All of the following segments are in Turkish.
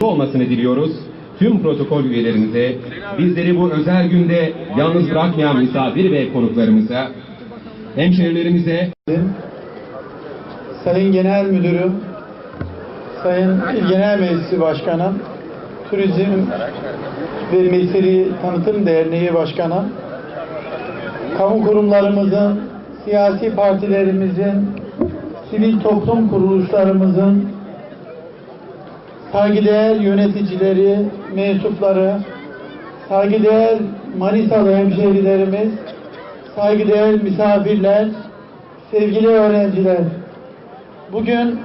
Olmasını diliyoruz. Tüm protokol üyelerimize, bizleri bu özel günde yalnız bırakmayan misafir ve konuklarımıza, hemşehrilerimize... Sayın Genel Müdürüm, Sayın İl Genel Meclisi Başkanım, Turizm ve Mesiri Tanıtım Derneği Başkanım, kamu kurumlarımızın, siyasi partilerimizin, sivil toplum kuruluşlarımızın, saygıdeğer yöneticileri, mensupları, saygıdeğer Manisalı hemşehrilerimiz, saygıdeğer misafirler, sevgili öğrenciler, bugün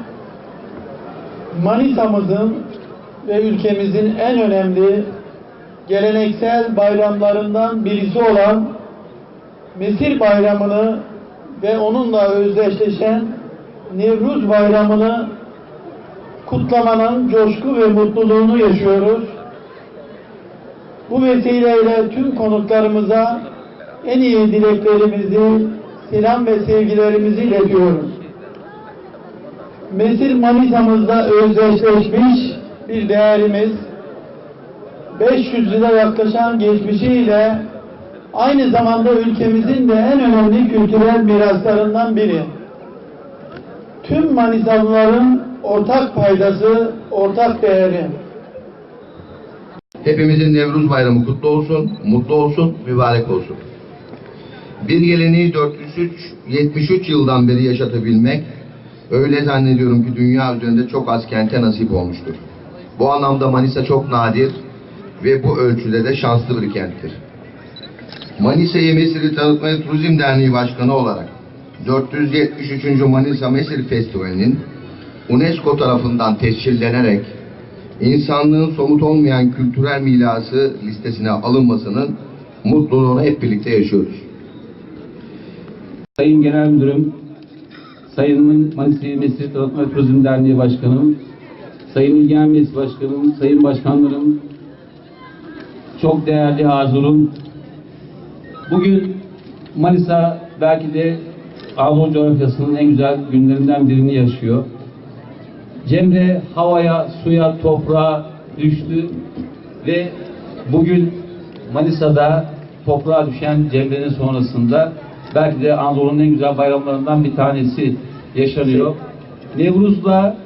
Manisa'mızın ve ülkemizin en önemli geleneksel bayramlarından birisi olan Mesir Bayramı'nı ve onunla özdeşleşen Nevruz Bayramı'nı kutlamanın coşku ve mutluluğunu yaşıyoruz. Bu vesileyle tüm konuklarımıza en iyi dileklerimizi, selam ve sevgilerimizi iletiyoruz. Mesir Manisa'mızda özdeşleşmiş bir değerimiz, 500 yıla yaklaşan geçmişiyle aynı zamanda ülkemizin de en önemli kültürel miraslarından biri. Tüm Manisalıların ortak paydası, ortak değeri. Hepimizin Nevruz Bayramı kutlu olsun, mutlu olsun, mübarek olsun. Bir geleneği 403, 73 yıldan beri yaşatabilmek, öyle zannediyorum ki dünya üzerinde çok az kente nasip olmuştur. Bu anlamda Manisa çok nadir ve bu ölçüde de şanslı bir kenttir. Manisa'yı Mesir'i Tanıtma ve Turizm Derneği Başkanı olarak 473. Manisa Mesir Festivali'nin UNESCO tarafından tescillenerek insanlığın somut olmayan kültürel mirası listesine alınmasının mutluluğunu hep birlikte yaşıyoruz. Sayın Genel Müdürüm, Sayın Manisa Mesir Tanıtma ve Turizm Derneği Başkanım, Sayın İl Genel Meclisi Başkanım, Sayın Başkanlarım, çok değerli hazurum. Bugün Manisa belki de Anadolu coğrafyasının en güzel günlerinden birini yaşıyor. Cemre havaya, suya, toprağa düştü ve bugün Manisa'da toprağa düşen Cemre'nin sonrasında belki de Anadolu'nun en güzel bayramlarından bir tanesi yaşanıyor. Nevruz'la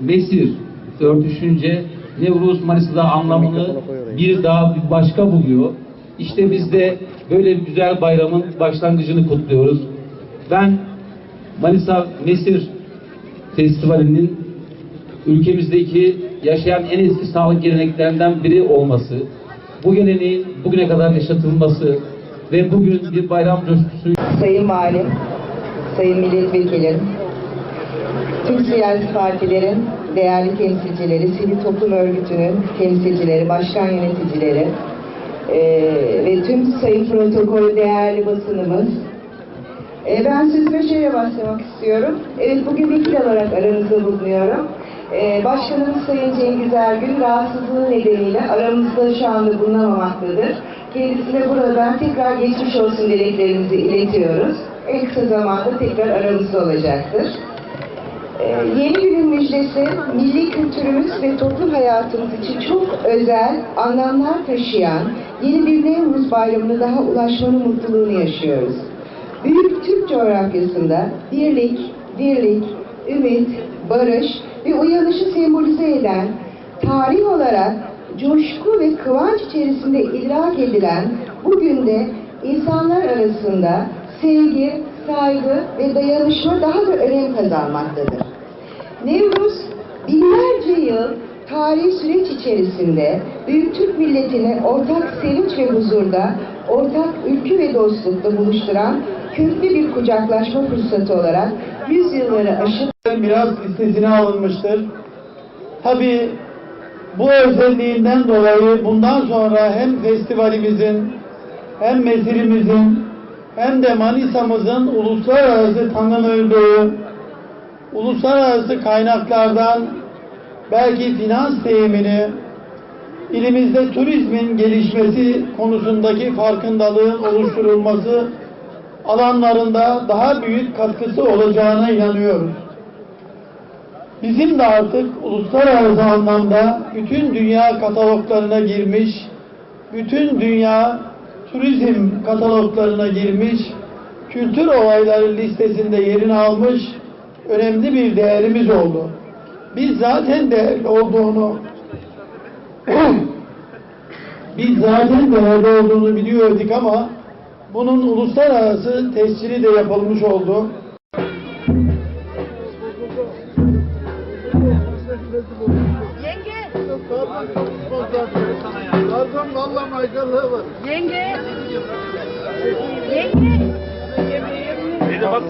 Mesir örtüşünce Nevruz Manisa'da anlamını bir daha bir başka buluyor. İşte biz de böyle bir güzel bayramın başlangıcını kutluyoruz. Ben Manisa Mesir Festivali'nin ülkemizdeki yaşayan en eski sağlık geleneklerinden biri olması, bu geleneğin bugüne kadar yaşatılması ve bugün bir bayram coşkusu Sayın Valim, Sayın Milletvekilim, tüm siyasi partilerin değerli temsilcileri, sivil toplum örgütünün temsilcileri, başkan yöneticileri eee, ve tüm sayın protokol değerli basınımız. Eee, ben sözüme şöyle başlamak istiyorum. Evet bugün vekil olarak aranızda bulunuyorum. Eee Başkanımız Sayın Cengiz Ergün rahatsızlığı nedeniyle aramızda şu anda bulunamamaktadır. Kendisine buradan tekrar geçmiş olsun dileklerimizi iletiyoruz. En kısa zamanda tekrar aramızda olacaktır. Yeni günün müjdesi milli kültürümüz ve toplum hayatımız için çok özel anlamlar taşıyan yeni bir Nevruz Bayramı'na daha ulaşmanın mutluluğunu yaşıyoruz. Büyük Türk coğrafyasında birlik, dirlik, ümit, barış ve uyanışı sembolize eden tarih olarak coşku ve kıvanç içerisinde idrak edilen bugün de insanlar arasında sevgi, saygı ve dayanışma daha da önem kazanmaktadır. Nevruz binlerce yıl tarihi süreç içerisinde büyük Türk milletini ortak sevinç ve huzurda, ortak ülkü ve dostlukta buluşturan köklü bir kucaklaşma fırsatı olarak yüzyılları aşıp miras listesine alınmıştır. Tabi bu özelliğinden dolayı bundan sonra hem festivalimizin hem mezirimizin hem de Manisa'mızın uluslararası tanınırlığı, uluslararası kaynaklardan belki finans temini, ilimizde turizmin gelişmesi konusundaki farkındalığın oluşturulması alanlarında daha büyük katkısı olacağına inanıyoruz. Bizim de artık uluslararası anlamda bütün dünya kataloglarına girmiş, bütün dünya turizm kataloglarına girmiş, kültür olayları listesinde yerini almış önemli bir değerimiz oldu. Biz zaten değerli olduğunu biz zaten değerli olduğunu biliyorduk ama bunun uluslararası tescili de yapılmış oldu. Yenge. Pardon valla maygallığı var. Yenge. Yenge. Ha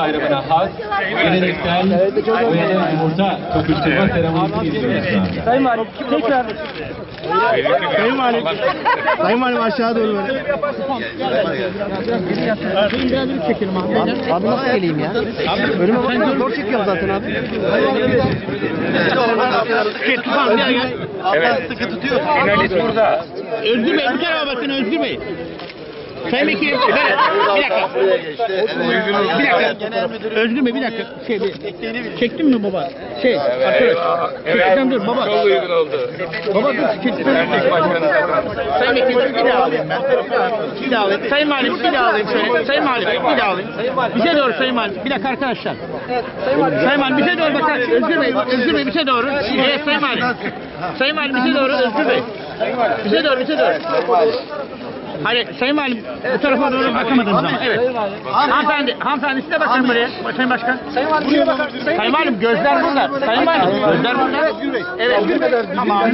Bayramı'na has, geleneksel boyanan yumurta tokuşturma seremonisi izliyoruz şu anda. Sayın Valim tekrar. Sayın Valim. Sayın Valim aşağı doğru böyle. Biraz bir çekelim abi. Abi nasıl geleyim ya? Önüme bakın zor çekiyorum zaten abi. Gel. Evet. Sıkı tutuyor. Finalist burada. Özgür Bey bir tarafa bakın Özgür Bey. Sayın Vekilim, bir dakika. Bir dakika. Özgür Bey bir dakika. Şey, bir, çektin mi baba? Şey, arkadaş. Çekeceğim dur baba. Çok uygun oldu. Baba dur çektim. Sayın Vekilim bir daha alayım ben. Bir daha alayım. Sayın Valim bir daha alayım şöyle. Sayın Valim bir daha alayım. Bize doğru Sayın Valim. Bir dakika arkadaşlar. Sayın Valim bize doğru bakar. Özgür Bey, Özgür Bey bize doğru. Evet Sayın Valim. Sayın Valim bize doğru Özgür Bey. Bize doğru, bize doğru. Hayır, Sayın Valim bu tarafa doğru bakamadığınız zaman. Evet. Hanımefendi, hanımefendi siz de bakın buraya. Sayın Başkan. Sayın Valim, buraya bakar. Sayın Valim gözler burada. Sayın Valim gözler burada. Evet. Tamam.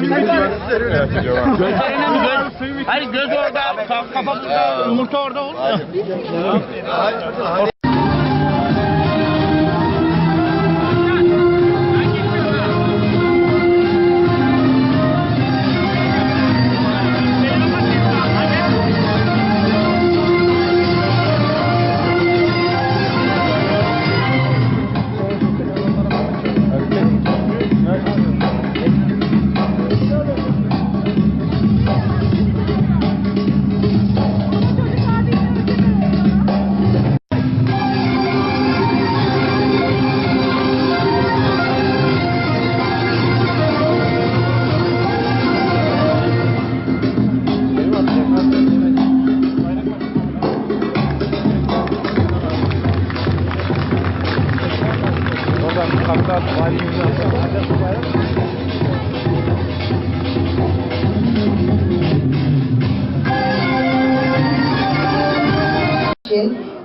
Gözler önemli. Göz, hayır göz orada, ka- kafa burada, yumurta orada olur.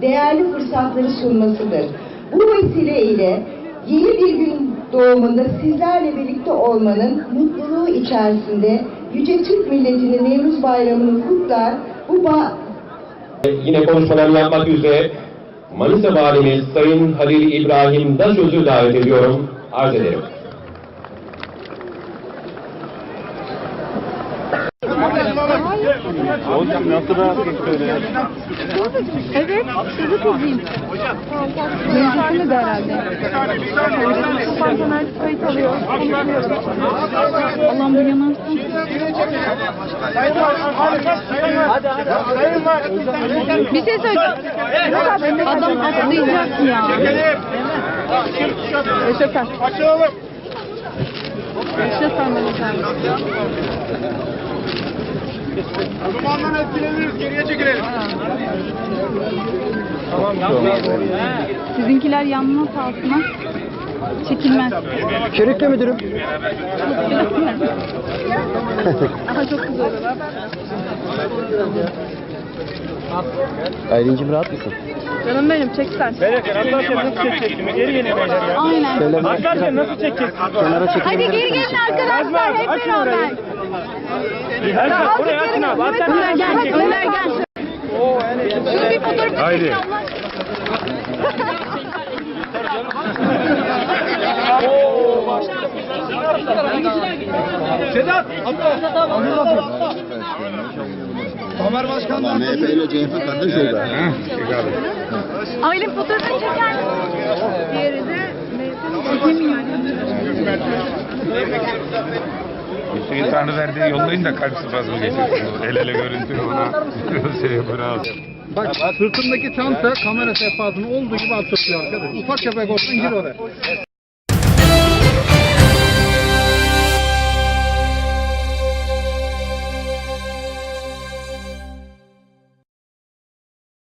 Değerli fırsatları sunmasıdır. Bu vesileyle yeni bir gün doğumunda sizlerle birlikte olmanın mutluluğu içerisinde Yüce Türk milletinin Nevruz Bayramı'nı kutlar. Bu ba Yine konuşmalarını yapmak üzere Manisa Valimiz Sayın Halil İbrahim Daşöz'ü davet ediyorum. Arz ederim. Evet, sizi kızıyım. Yönetimi de herhalde. Personel kayıt alıyor. Allah'ım bu yanarsın. Bir şey söyleyeceğim. Adam atlayacak ya. Yaşa sen. Yaşa sen abi. Dumandan etkileniriz. Geriye çekilelim. Sizinkiler yanına kalsın. Çekilmez. Körükle müdürüm. Aha çok güzel. Aylin'cim rahat mısın? Canım benim çek sen. Aynen. Şöyle Atlarken nasıl çekeceksin? Kenara çekil. Hadi geri gelin arkadaşlar hep beraber. Oraya açın abi. Ömer gel. Ömer gel. Şunu bir fotoğraf Haydi. Sedat. MHP ile CHP kardeş oldu. Aile fotoğrafını çeker misin? Diğeri de çekemiyor. Hüseyin Tanrı verdiği yollayın da kalp spazmı geçirsin. El ele görüntülü ona. şey bravo. Bak sırtındaki çanta kamera sehpasını olduğu gibi atlatıyor arkadaş. Ufak köpek olsun gir oraya.